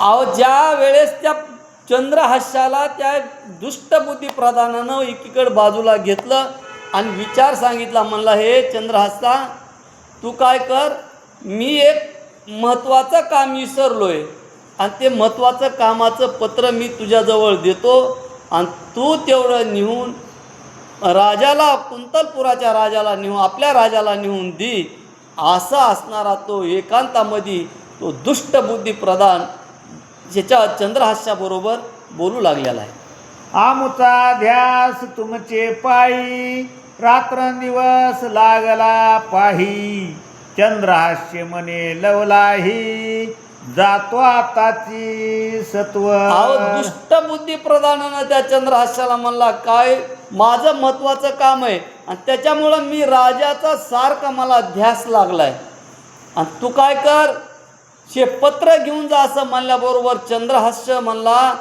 अहो ज्या वेळेस त्या चंद्रहास्याला त्या दुष्टबुद्धी प्रधानानं एकीकडे बाजूला घेतलं आणि विचार सांगितला म्हणला हे चंद्रहास्ता तू काय कर मी एक महत्त्वाचं काम विसरलो आहे आणि ते महत्त्वाचं कामाचं पत्र मी तुझ्याजवळ देतो आणि तू तेवढं नेऊन राजाला कुंतलपुराच्या राजाला नेऊन आपल्या राजाला नेऊन दी. असा असणारा तो एकांतामध्ये तो दुष्टबुद्धी प्रधान ज्याच्या चंद्रहास्याबरोबर बोलू लागलेला आहे. आमुचा ध्यास तुमचे पायी रात्रंदिवस लागला पाही चंद्रहास्य मने लवलाही जातो आताची सत्व. दुष्टबुद्धी प्रधानानं त्या चंद्रहास्याला म्हणला काय? माझं महत्त्वाचं काम आहे. आणि त्याच्यामुळं मी राजाचा सारखा मला ध्यास लागलाय. आणि तू काय कर? हे पत्र घेऊन जा असं म्हणल्याबरोबर चंद्रहास्य म्हणला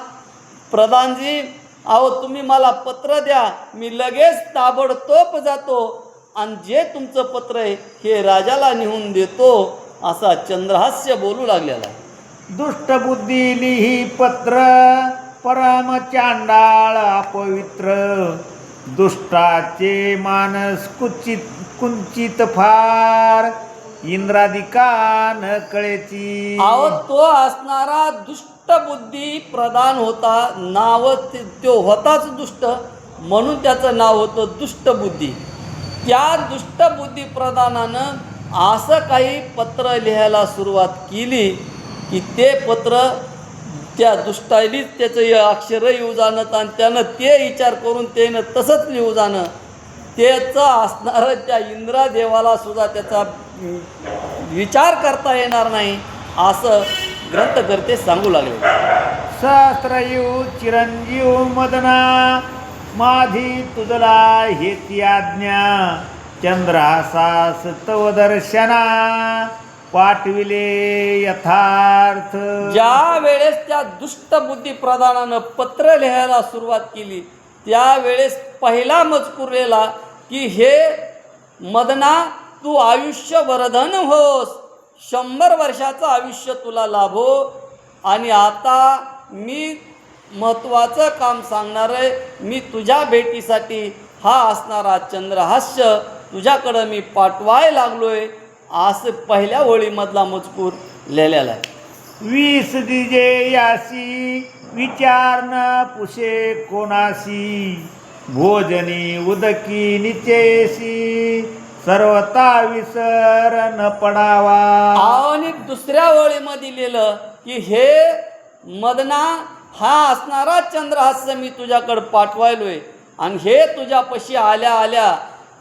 प्रधानजी अहो तुम्ही मला पत्र द्या. मी लगेच ताबडतोब जातो आणि जे तुमचं पत्र आहे हे राजाला नेऊन देतो असा चंद्रहास्य बोलू लागलेला दुष्टबुद्धी दुष्ट बुद्धी लिही पत्र परम चांडाळ अपवित्र. दुष्टाचे मानस कुचित कुंचित फार. इंद्राधिका न कळेची. अहो तो असणारा दुष्ट बुद्धी प्रदान होता नाव तो होताच दुष्ट. म्हणून त्याचं नाव होतं दुष्ट बुद्धी. त्या दुष्ट बुद्धी प्रदानानं असं काही पत्र लिहायला सुरुवात केली की ते पत्र त्या दुष्टाईलीच त्याचं हे अक्षर येऊ जाणं आणि त्यानं ते विचार करून त्यानं तसंच लिहू जाणं. त्याचं असणारं त्या इंद्रादेवाला सुद्धा त्याचा विचार करता येणार नाही असं ग्रंथकर्ते सांगू लागले. सहस्रयू चिरंजीव मदना माझी तुझला हेती आज्ञा चंद्रहासास तव दर्शना पाठविले यथार्थ. ज्या वेळेस त्या दुष्ट बुद्धी प्रधानानं पत्र लिहायला सुरुवात केली त्यावेळेस पहिला मजकूर लिहिला की हे मदना तू आयुष्य वरधन होस. शंभर वर्षाचं आयुष्य तुला लाभो. आणि आता मी महत्त्वाचं काम सांगणार आहे. मी तुझ्या भेटीसाठी हा असणारा चंद्रहास्य तुझ्याकडं मी पाठवाय लागलो आहे असं पहिल्या ओळीमधला मजकूर लिहिलेला आहे. वीस दिजे यासी विचार न पुषे कोणासी. भोजनी उदकी निचेसी. सर्वता विसर न पडावा आणि दुसऱ्या ओळीमध्ये लिहिलं की हे मदना हा असणारा चंद्रहास्य मी तुझ्याकडं पाठवायलोय. आणि हे तुझ्यापाशी आल्या आल्या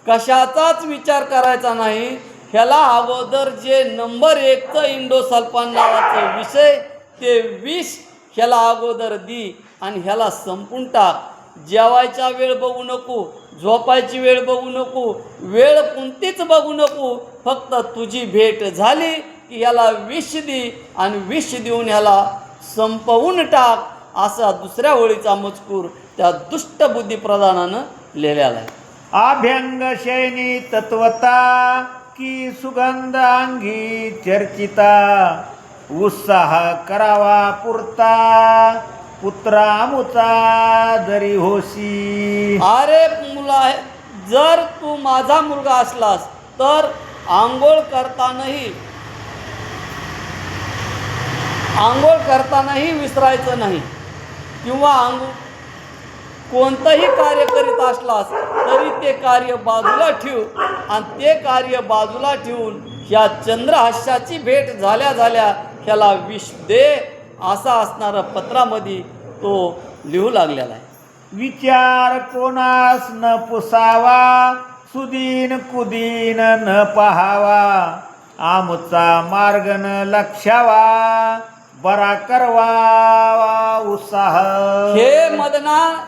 कशाचाच विचार करायचा नाही. ह्याला अगोदर जे नंबर एकचं इंडोसल्फान नावाचं विषय ते विष ह्याला अगोदर दी आणि ह्याला संपून टाक. जेवायचा वेळ बघू नको झोपायची वेळ बघू नको वेळ कोणतीच बघू नको फक्त तुझी भेट झाली की याला विष दे आणि विष देऊन ह्याला संपवून टाक असा दुसऱ्या ओळीचा मजकूर त्या दुष्ट बुद्धी प्रधानानं लिहिलेला आहे. अभ्यंग शैनी तत्वता की सुगंध अंगी चर्चिता उत्साह करावा पुरता. पुत्रामुचा जरी होशी. अरे मुला जर तू माझा मुलगा असलास तर आंघोळ करतानाही आंघोळ करतानाही विसरायचं नाही. किंवा आंघोळ कोणतंही कार्य करीत असलास तरी ते कार्य बाजूला ठेव. आणि ते कार्य बाजूला ठेवून ह्या चंद्रहास्याची भेट झाल्या झाल्या ह्याला विष दे. असा असणारं पत्रामध्ये तो लिहू लागलेला आहे. विचार कोणास न पुसावा सुदीन कुदीन न पहावा. आमुचा मार्ग न लक्षावा बरा करवा उत्साह. हे मदना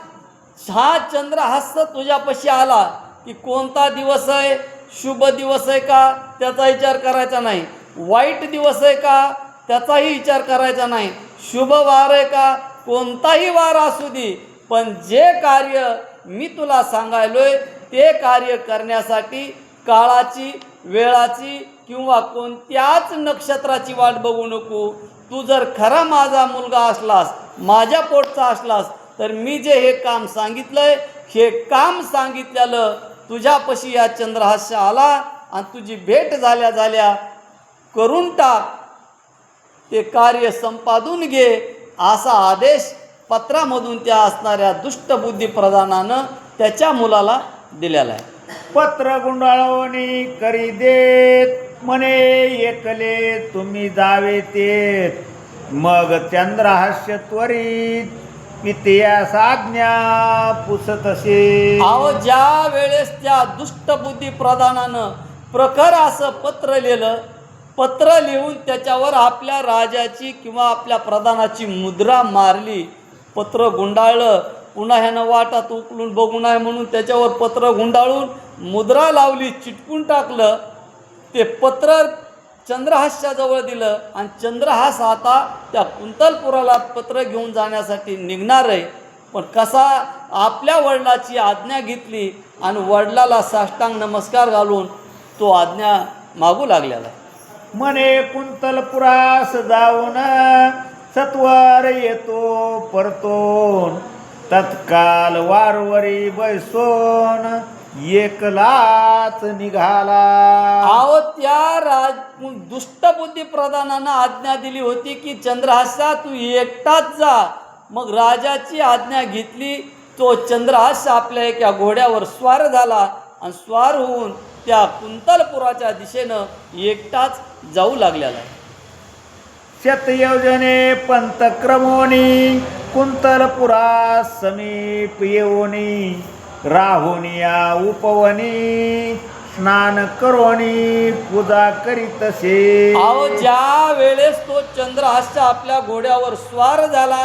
हा चंद्रहास्य तुझ्यापाशी आला की कोणता दिवस आहे? शुभ दिवस आहे का? त्याचा विचार करायचा नाही. वाईट दिवस आहे का? त्याचाही विचार करायचा नाही. शुभ वार आहे का? कोणताही वार असू दे पण जे कार्य मी तुला सांगायलोय ते कार्य करण्यासाठी काळाची वेळाची किंवा कोणत्याच नक्षत्राची वाट बघू नको. तू जर खरा माझा मुलगा असलास माझ्या पोटचा असलास तर मी जे हे काम सांगितलंय हे काम सांगितलेलं तुझ्यापाशी या चंद्रहास्य आला आणि तुझी भेट झाल्या झाल्या करून टाक. ते कार्य संपादून घे असा आदेश पत्रामधून त्या असणाऱ्या दुष्टबुद्धी प्रधानानं त्याच्या मुलाला दिलेला आहे. पत्र गुंडाळवणी करी देत म्हणे एकले तुम्ही जावे तेत. मग चंद्रहास्य त्वरित पुसत असे. अहो ज्या वेळेस त्या दुष्टबुद्धी प्रधानानं प्रखर असं पत्र लिहिलं पत्र लिहून त्याच्यावर आपल्या राजाची किंवा आपल्या प्रधानाची मुद्रा मारली. पत्र गुंडाळलं. पुन्हा ह्यानं वाटात उकलून बघू नये म्हणून त्याच्यावर पत्र गुंडाळून मुद्रा लावली चिटकून टाकलं. ते पत्र चंद्रहास्याजवळ दिलं आणि चंद्रहास आता त्या कुंतलपुराला पत्र घेऊन जाण्यासाठी निघणार आहे. पण कसा आपल्या वडिलाची आज्ञा घेतली आणि वडिलाला साष्टांग नमस्कार घालून तो आज्ञा मागू लागलेला आहे. मने कुंतलपुरास जाऊन सत्वर येतो परतोन. तत्काल वारवरी बैसोन एकलाच निघाला. अहो त्या राज दुष्टबुद्धी प्रधानानं आज्ञा दिली होती की चंद्रहासा तू एकटाच जा. मग राजाची आज्ञा घेतली तो चंद्रहास आपल्या एका घोड्यावर स्वार झाला आणि स्वार होऊन त्या कुंतलपुराच्या दिशेनं एकटाच जाऊ लागलेला आहे. शतयोजने पंतक्रमोनी कुंतलपुरा समीप येऊनी राहुनिया उपवनी स्नान करोनी पूजा करीतसे अहो ज्या वेळेस तो चंद्रहास्य आपल्या घोड्यावर स्वार झाला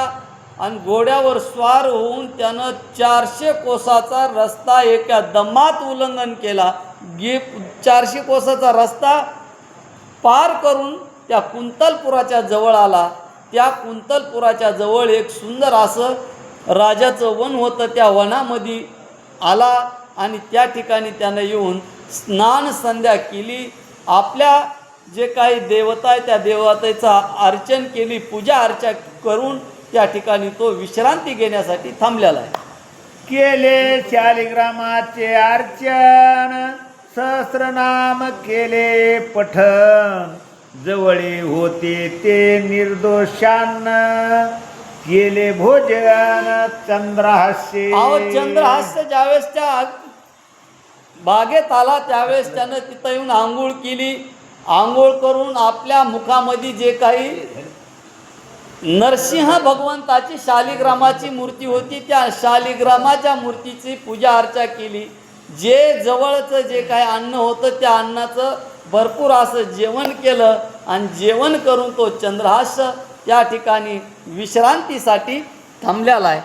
आणि घोड्यावर स्वार होऊन त्यानं चारशे कोसाचा रस्ता एका दमात उल्लंघन केला गे चारशे कोसाचा रस्ता पार करून त्या कुंतलपुराच्या जवळ आला. त्या कुंतलपुराच्या जवळ एक सुंदर असं राजाचं वन होतं. त्या वनामध्ये आला आणि त्या ठिकाणी त्यानं येऊन स्नान संध्या केली. आपल्या जे काही देवता आहे त्या देवतेचा अर्चन केली पूजा अर्चा करून त्या ठिकाणी तो विश्रांती घेण्यासाठी थांबलेला आहे. केले शालिग्रामाचे अर्चन. सहस्रनाम केले पठण. जवळी होते ते निर्दोषान केले भोजन चंद्रहास्य. अहो चंद्रहास्य ज्यावेळेस त्या बागेत आला त्यावेळेस त्यानं तिथं येऊन आंघोळ केली. आंघोळ करून आपल्या मुखामध्ये जे काही नरसिंह भगवंताची शालिग्रामाची मूर्ती होती त्या शालिग्रामाच्या मूर्तीची पूजा अर्चा केली. जे जवळचं जे काही अन्न होतं त्या अन्नाचं भरपूर असं जेवण केलं आणि जेवण करून तो चंद्रहास या ठिकाणी विश्रांतीसाठी थांबलेला आहे.